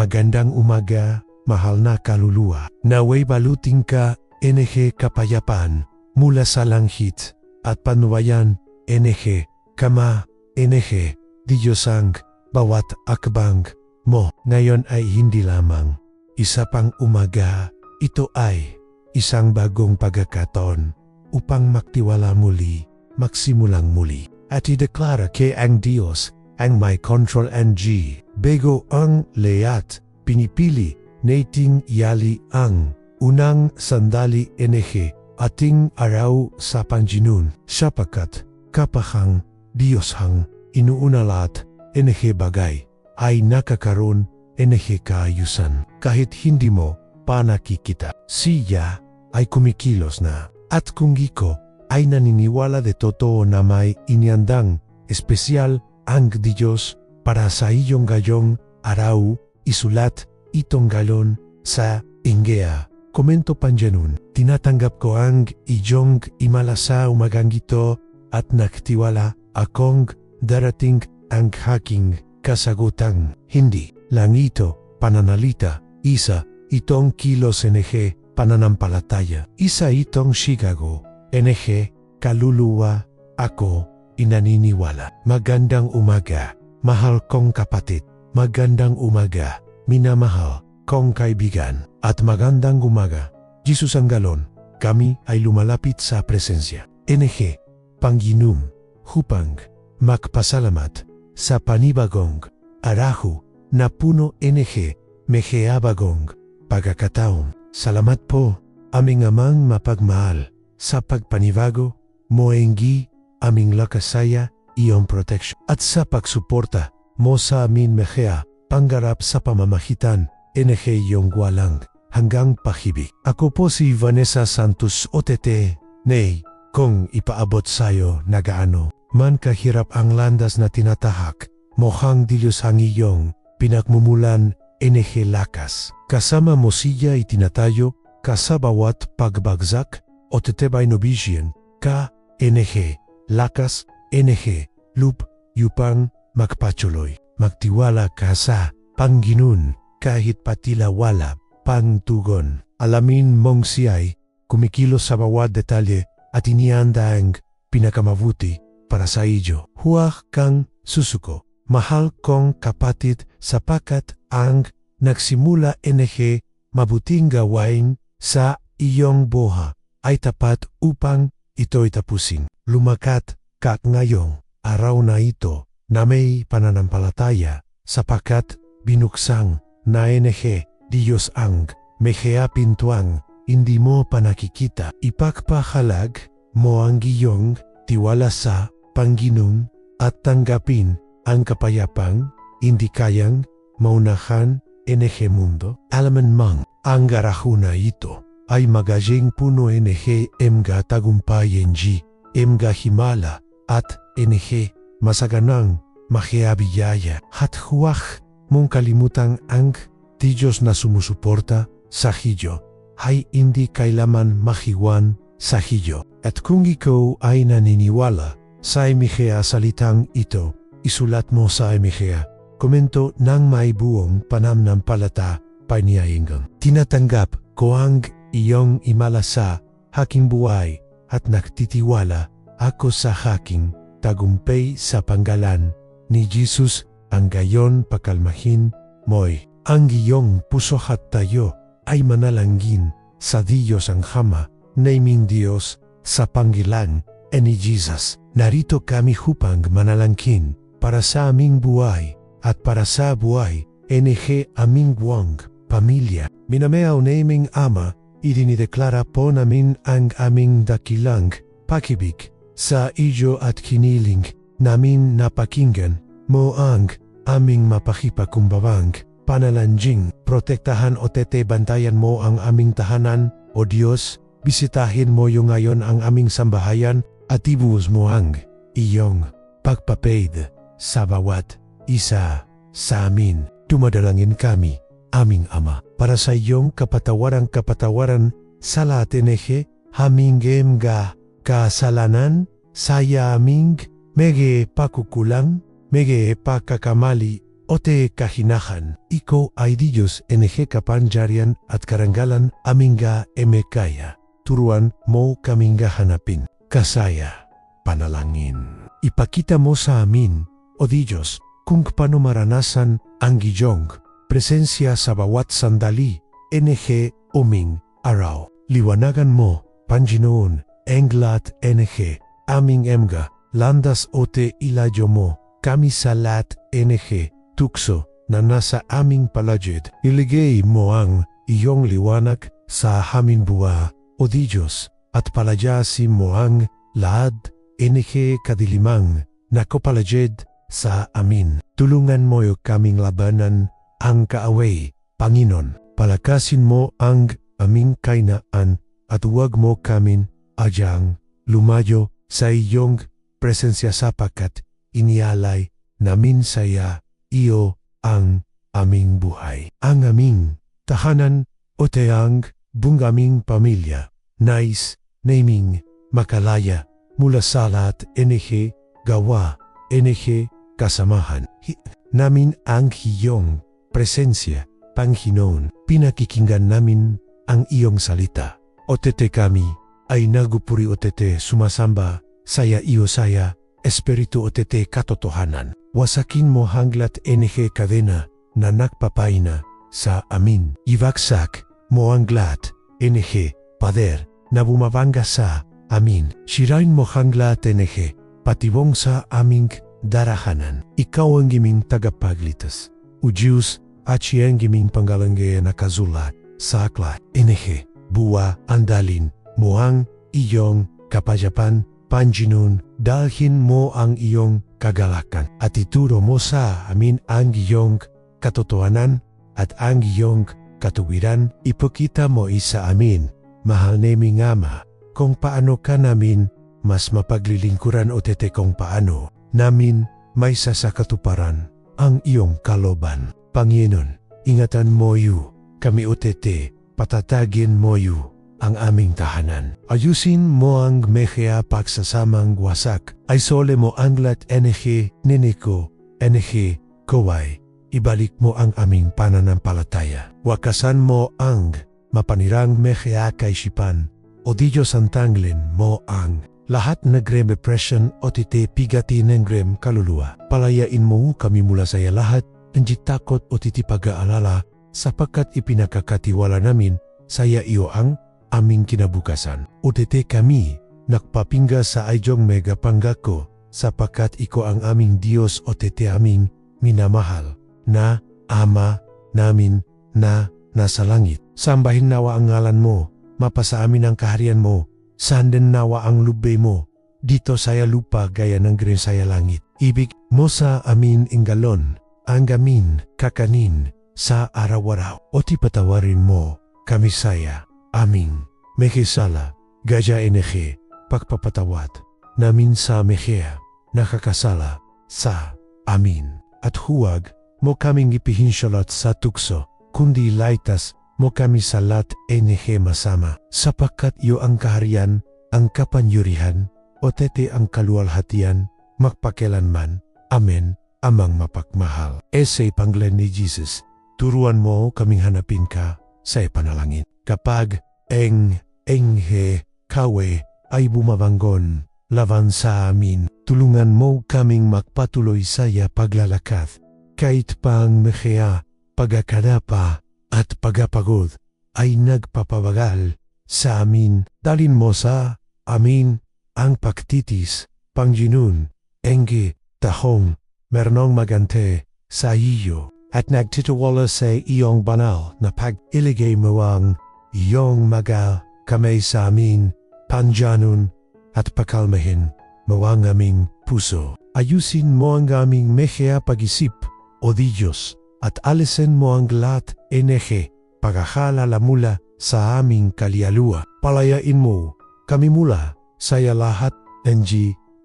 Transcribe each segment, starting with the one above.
Magandang umaga, mahal na kaluluwa. Naway baluting ka, NG kapayapaan, mula sa langit, at panuwayan, NG, kama, NG, Diyosang, bawat akbang mo. Ngayon ay hindi lamang isa pang umaga, ito ay isang bagong pagkakataon upang magtiwala muli, magsimulang muli. At ideklara kay ang Diyos ang may control and G. Bego ang layat, pinipili nating yali ang unang sandali NG ating araw sa Panginoon sapagat kapahang Diyos hang inuuna lahat NG bagay ay nakakaroon NG kaayusan kahit hindi mo pa nakikita. Siya ay kumikilos na at kung iko ay naniniwala de totoo na may iniandang espesyal ang Diyos para sa iyong gayong araw isulat itong galon sa Ingea. Komento panjanun, tinatanggap ko ang iyong imala sa umagang ito at naktiwala akong darating ang haking kasagutan. Hindi lang ito pananalita, isa itong kilos NG pananampalataya, isa itong Chicago NG kaluluwa ako inaniniwala. Magandang umaga, mahal kong kapatid. Magandang umaga, minamahal kong kaibigan. At magandang umaga, Jesus ang galon. Kami ay lumalapit sa presensya. NG, Panginum, Hupang, Magpasalamat, sa panibagong, arahu, na puno NG, Meheabagong, pagkakataon. Salamat po, aming amang mapagmahal, sa pagpanibago, moenggi, aming lakasaya, iyong protection. At sa pagsuporta mo sa amin mehea, panggarap sa pamamahitan, NG iyong walang, hanggang pahibig. Ako po si Vanessa Santos OTT, nay, kung ipaabot sa'yo na gaano, man kahirap ang landas na tinatahak, mohang Diyos ang iyong pinagmumulan, NG lakas. Kasama mo siya itinatayo, kasabawat pagbagzak, o tetebay nobisyen, ka, NG, lakas, NG, lup, yupang, magpatuloy. Magtiwala ka sa Panginoon kahit patila wala pangtugon. Alamin mong siya'y kumikilos sa bawat detalye at inianda ang pinakamabuti para sa iyo. Huwag kang susuko. Mahal kong kapatid sapakat ang nagsimula NG mabuting gawain sa iyong buha ay tapat upang ito'y tapusin. Lumakat ka ngayong araw na ito na may pananampalataya sapakat binuksang na NG Diyos ang mehea pintuang hindi mo pa nakikita. Ipagpahalag mo ang iyong tiwala sa Panginoon at tanggapin ang kapayapang hindi kayang maunahan NG mundo. Alaman mang ang garahuna ito ay magazing puno NG mga tagumpay NG, mga himala at NG masaganang mahiabiyaya. At huwag mong kalimutang ang Diyos na sumusuporta sa hiyo ay hindi kailaman mahiwan sa hiyo. At kung ikaw ay naniniwala sa emihea salitang ito, isulat mo sa emihea, komento ng may buong panamnampalata paniaingang. Tinatanggap ko ang iyong imala sa haking buhay at nagtitiwala ako sa haking tagumpay sa panggalan ni Jesus ang gayon pakalmahin mo'y ang iyong puso at tayo ay manalangin sa Diyos ang Hama, naming Diyos sa panggilan ni Jesus. Narito kami hupang manalangkin para sa aming buhay at para sa buhay NG aming buwang pamilya. Minameaw naming Ama, idinideklara po namin ang aming dakilang pakibig sa iyo at kiniling namin napakinggan mo ang aming mapakipakumbabang panalanjing. Protektahan o tete bantayan mo ang aming tahanan o Diyos, bisitahin mo yung ngayon ang aming sambahayan at ibuhos mo ang iyong pagpapaid sa bawat isa sa amin. Tumadalangin kami, aming Ama, para sa iyong kapatawarang kapatawaran sa NG, hamingem ga kasalanan, saya aming mege pakukulang, mege pakakamali Ote kahinahan, iko ay Diyos NG kapanjarian at karangalan amingga emekaya. Turuan mo kamingga hanapin. Kasaya, panalangin. Ipakita mo sa amin, o Diyos, kung paano maranasan ang gijong presensya sa bawat sandali, NG uming araw. Liwanagan mo, Panginoon, englat NG, aming emga, landas ote iladyo mo, kami salat NG, tukso na nasa aming palagid. Iligay mo ang iyong liwanag sa aming buwa, O Diyos, at palayasin mo ang lahat enike kadilimang na kopalagid sa amin. Tulungan mo yung kaming labanan ang kaaway, Panginoon. Palakasin mo ang aming kainaan at huwag mo kamin adyang lumayo sa iyong presensya sapakat inialay namin saya iyo ang aming buhay. Ang aming tahanan o teang bungaming pamilya. Nais naming makalaya mula sa lahat enehe gawa enehe kasamahan. Hi, namin ang iyong presensya, Panginoon. Pinakikinggan namin ang iyong salita. O tete kami ay nagupuri o tete sumasamba saya iyo saya espiritu o tete katotohanan. Wasakin mo hanglat NG kadena na nakpapaina sa amin. Ibaksak mo hanglat NG pader na bumabangga sa amin. Sirain mo hanglat NG patibong sa aming darahanan. Ikaw ang giming tagapaglitas. O Diyos at siya ang giming panggalangge na kazulat sa aklat. NG buwa andalin mo ang iyong kapajapan Panginoon, dalhin mo ang iyong kagalakan at ituro mo sa amin ang iyong katotohanan at ang iyong katuwiran. Ipakita mo isa amin, mahal naming Ama, kung paano ka namin mas mapaglilingkuran o tete kung paano namin may sasakatuparan ang iyong kaloban. Panginoon, ingatan mo yu, kami o tete, patatagin mo yu ang aming tahanan. Ayusin mo ang mehea pagsasamang wasak, ay sole mo anglat enehe niniko, enehe kowai. Ibalik mo ang aming pananampalataya. Wakasan mo ang mapanirang mehea kaisipan, o Diyos santanglin mo ang lahat nagre-depression o tite pigati ng grem kaluluwa. Palayain mo kami mula sa lahat ng takot o titi pag-aalala sapagkat ipinakakatiwala namin saya iyo ang aming kinabukasan. Utete kami, nakpapingga sa ayjong mega panggako, sapakat iko ang aming Diyos o tete aming minamahal, na Ama namin na nasa langit. Sambahin nawa ang ngalan mo, mapasa amin ang kaharian mo, sanden nawa ang lubay mo, dito saya lupa gaya ng green saya langit. Ibig mo sa amin inggalon, ang gamin, kakanin, sa araw-araw. O ti patawarin mo, kami saya, aming mekisala, gaya NG, pagpapatawad, namin sa mehea, nakakasala, sa amin. At huwag mo kaming ipihinsyalat sa tukso, kundi laitas mo kami salat NG masama, sapagkat iyo ang kaharian, ang kapanyurihan, o tete ang kaluwalhatian, magpakelanman. Amen, amang mapakmahal. Ese panglen ni Jesus, turuan mo kaming hanapin ka sa ipanalangin. Kapag eng, enghe, kawe, ay bumabanggon, laban sa amin, tulungan mo kaming magpatuloy saya paglalakad, kahit pang mehea, pagkakadapa, at pagapagod, ay nagpapabagal sa amin, dalin mo sa amin ang pagtitis, Panginoon, engge, tahong, mernong magante, sa iyo, at nagtitiwala sa iyong banal na pag-iligay mo ang iyong magal kamay sa amin, panjanun at pakalmahin mo ang aming puso. Ayusin mo ang aming mehea pag-isip, O Diyos, at alisin mo ang lahat enehe, pagkakalala mula sa aming kalialua. Palayain mo kami mula sa lahat ng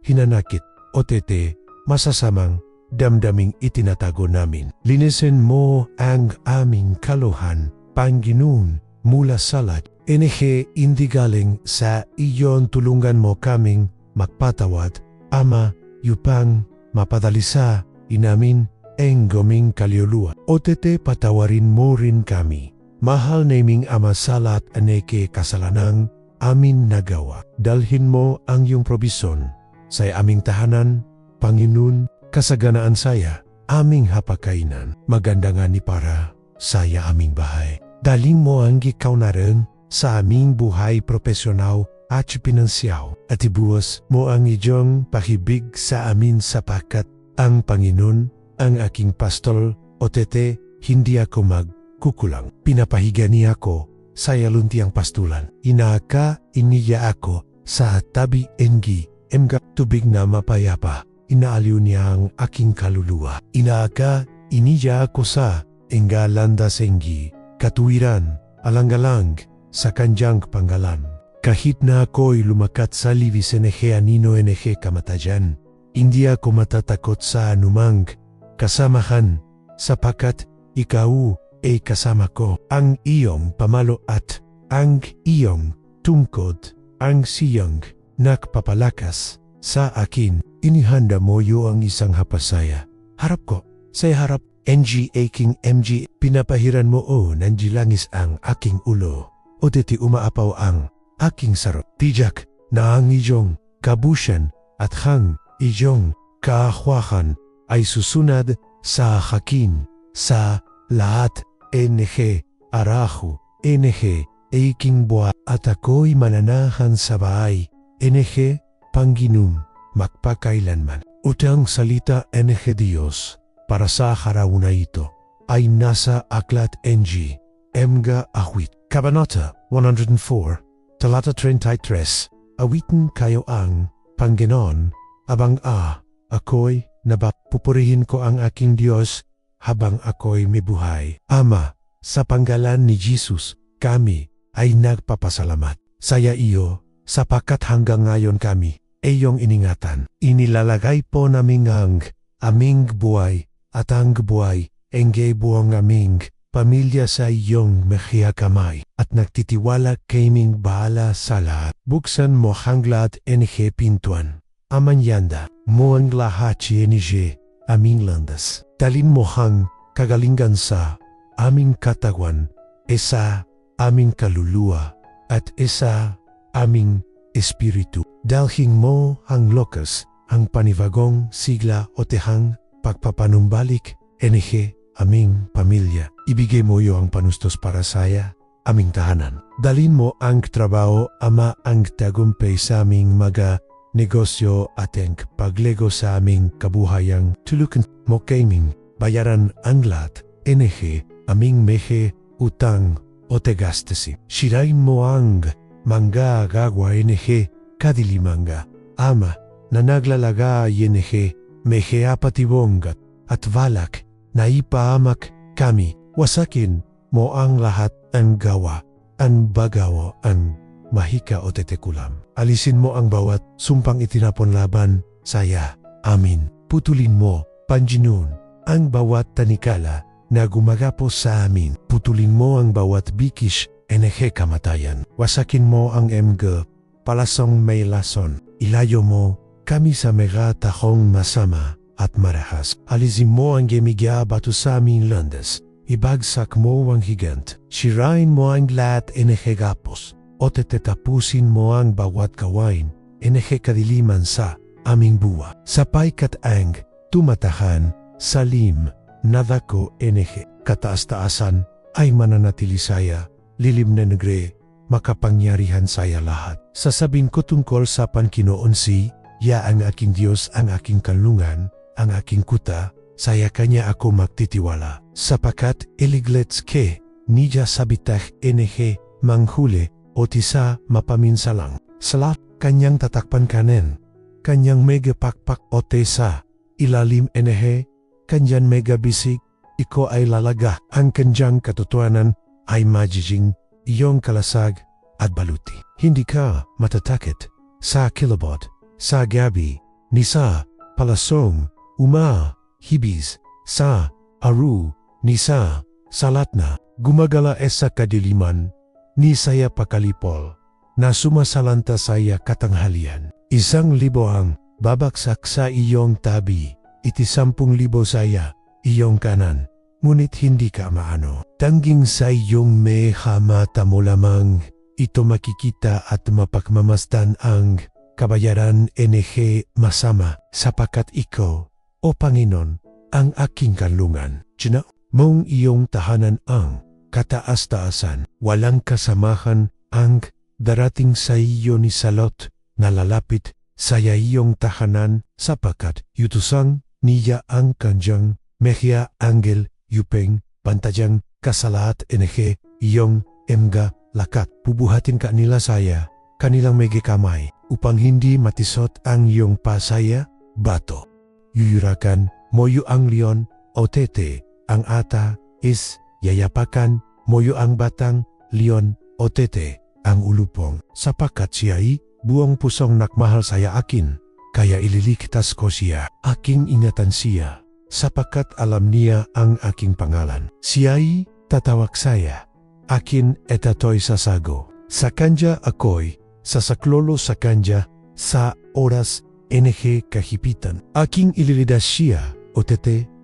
hinanakit o tete masasamang damdaming itinatago namin. Linisin mo ang aming kaluhan, Panginoon, mula salat. NG hindi galing sa iyon tulungan mo kaming magpatawad, Ama, yupang mapadalisa inamin eng goming kaluluwa. OTT patawarin mo rin kami. Mahal naming ama salat aneke kasalanang amin nagawa. Dalhin mo ang iyong probisyon sa aming tahanan, Panginoon, kasaganaan saya, aming hapakainan. Maganda nga ni para saya aming bahay. Daling mo ang ikaw na rin sa aming buhay profesional at pinansyal at ibuwas mo ang iyong pahibig sa amin sapakat ang Panginoon ang aking pastol o tete hindi ako magkukulang. Pinapahiga niya ako sa yaluntiang pastulan. Inaka iniya ako sa tabi engi emga tubig na mapayapa. Inaaliw niya ang aking kaluluwa. Inaka iniya ako sa enga landas engi katuwiran alang-alang sa kanjang panggalan. Kahit na ako'y lumakat sa livis enehe anino enehe kamatajan, hindi ako matatakot sa anumang kasamahan sapakat ikaw ay kasama ko ang iyong pamalo at ang iyong tungkod ang siyang nakpapalakas sa akin. Inihanda mo yo ang isang hapasaya. Harap ko, sa harap NG aking MG pinapahiran mo o nanjilangis ang aking ulo o diti umaapaw ang aking sarot. Tijak na ang iyong kabusan at hang iyong kaahwahan ay susunad sa hakin sa lahat NG arahu NG aking buwa at ako'y mananahan sa bahay NG Panginum magpakailanman. Utang salita NG Diyos para sa haraw na ito ay nasa Aklat NG Emga Awit Kabanata 104 Talata 33 Awitin kayo ang Panginoon abang a ako'y napupurihin ko ang aking Diyos habang ako'y may buhay. Ama, sa panggalan ni Jesus, kami ay nagpapasalamat. Saya iyo, sapakat hanggang ngayon kami, iyong iningatan. Inilalagay po namin ang aming buhay at ang buhay, engay buong aming pamilya sa iyong mehiya kamay at nagtitiwala kaming bahala sa lahat. Buksan mo hanglat NG pintuan. Amanyanda, mo ang lahat si NG, aming landas. Talin mo hang kagalingan sa aming katawan, isa aming kaluluwa, at isa aming espiritu. Dalhing mo ang lokas, ang panibagong sigla o tehang pagpapanumbalik, NG, aming pamilya. Ibigay mo yo ang panustos para saya, aming tahanan. Dalin mo ang trabaho ama ang tagumpay sa aming mga negosyo at ang paglego sa aming kabuhayang tulukan mo kaming bayaran ang lahat, NG, aming mehe, utang o tegastasi. Shirain mo ang mangga agagwa NG, kadilimanga, ama, na naglalaga NG, mehe apatibongat at valak na ipaamak kami, wasakin mo ang lahat ang gawa, ang bagawo ang mahika o tetekulam. Alisin mo ang bawat sumpang itinapon laban, saya, amin. Putulin mo, Panjinun, ang bawat tanikala na gumagapos sa amin. Putulin mo ang bawat bikis, enehe kamatayan. Wasakin mo ang emge, palasong may lason. Ilayo mo, kami sa mega tahong masama at marahas. Alisin mo ang gemigya batu sa aming landas. Ibagsak mo ang higant. Sirain mo ang lahat enehegapos o tetetapusin mo ang bawat kawain, enehe kadiliman sa aming buwa. Sapay kat ang tumatahan, salim, nadako enehe, kataas-taasan, ay mananatili saya, lilim na negre, makapangyarihan saya lahat. Sasabin ko tungkol sa pankinoon si, ya ang aking Diyos ang aking kalungan, ang aking kuta, saya kanya ako magtitiwala. Sapakat iliglets ke, niya sabitah NG, manghuli, o tisa mapaminsalang. Salap kanyang tatakpan kanen, kanyang mega pakpak o tesa, ilalim NG, kanyang mega bisig, iko ay lalaga. Ang kanyang katotohanan ay magiging iyong kalasag at baluti. Hindi ka matatakit sa kilabot, sa gabi, ni sa palasong, uma, hibis, sa, aru, nisa, salatna, gumagala esa kadiliman, ni saya pakalipol, na sumasalanta saya katanghalian. Isang libo ang babaksak sa iyong tabi, iti sampung libo saya, iyong kanan. Ngunit hindi ka maano. Tangging sa iyong may hamata mo lamang ito makikita at mapagmamasdan ang kabayaran NG masama sapakat ikaw, o Panginoon, ang aking kalungan. Tiyana, mong iyong tahanan ang kataas-taasan, walang kasamahan ang darating sa iyo ni Salot na lalapit sa iyong tahanan sapakat yutusang niya ang kanjang mehya angel yupeng pantajang kasalaat NG iyong emga lakat bubuhatin ka nila saya kanilang may kamay upang hindi matisot ang iyong pasaya bato. Yuyurakan moyo ang leon o tete ang ata is yayapakan moyo ang batang leon o tete ang ulupong. Sapakat siya'y buong pusong nakmahal saya akin kaya ililigtas ko siya aking ingatan siya sapakat alam niya ang aking pangalan. Siya'y tatawag saya akin etatoy sasago sa kanya ako'y sasaklolo sa kanya sa oras NG kahipitan. Aking ililidas siya o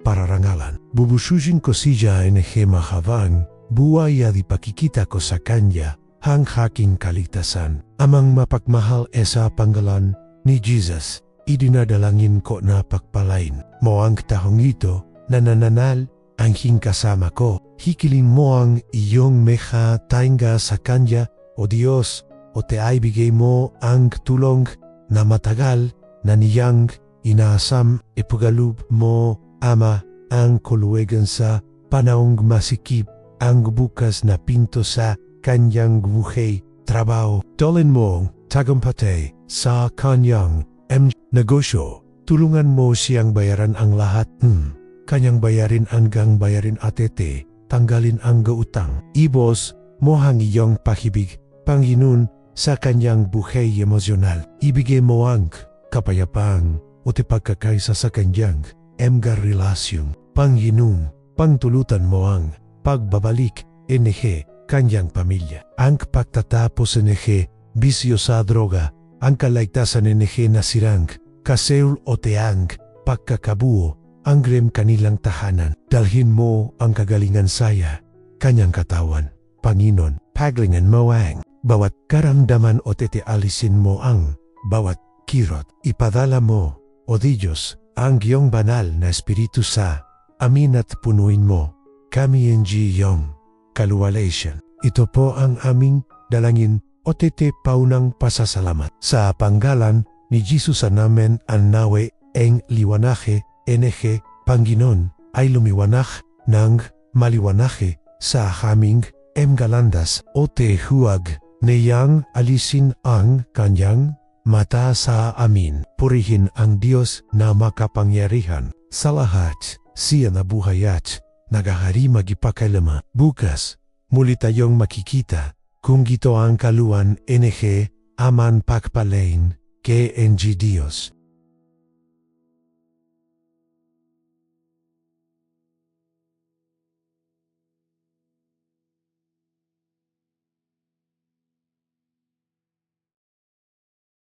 tete para rangalan bubususin ko siya NG mahabang buhay at ipakikita ko sa kanya hang haking kaligtasan. Amang mapagmahal esa panggalan ni Jesus, idinadalangin ko na pagpalain mo ang tahong ito na nananal ang kasama ko. Hikilin mo ang iyong meha tainga sa kanya, o Diyos, o te ay bigay mo ang tulong na matagal na niyang inaasam ipagalub mo, Ama, ang kuluwegan sa panahong masikip ang bukas na pinto sa kanyang buhay, trabaho, dolin mo tagumpate sa kanyang M negosyo. Tulungan mo siyang bayaran ang lahat. Hmm. Kanyang bayarin hanggang bayarin atete, tanggalin ang gautang. Ibos mo ang iyong pahibig, Panginoon, sa kanyang buhay emosyonal. Ibigay mo ang kapayapang o pagkakaisa sa kanyang emgar relasyon. Panginoon, pangtulutan mo ang pagbabalik, NG, kanyang pamilya. Ang pagtatapos NG, bisyo sa droga, ang kalaitasan NG na sirang, kaseul o teang, pagkakabuo, ang grem kanilang tahanan. Dalhin mo ang kagalingan saya, kanyang katawan. Panginoon, paglingan mo ang bawat karamdaman o tete alisin mo ang bawat kirot. Ipadala mo, o Diyos, ang iyong banal na espiritu sa amin at punuin mo kami ng iyong kaluwalation. Ito po ang aming dalangin o tete paunang pasasalamat. Sa panggalan ni Jesus namin ang nawe eng liwanahe NG Panginoon ay lumiwanag ng maliwanahe sa haming emgalandas o te huwag niyang alisin ang kanyang mata sa amin. Purihin ang Diyos na makapangyarihan sa lahat siya na buhay at nagahari magipakailama. Bukas, muli tayong makikita kung gito ang kaluan NG aman pakpalain KNG Dios.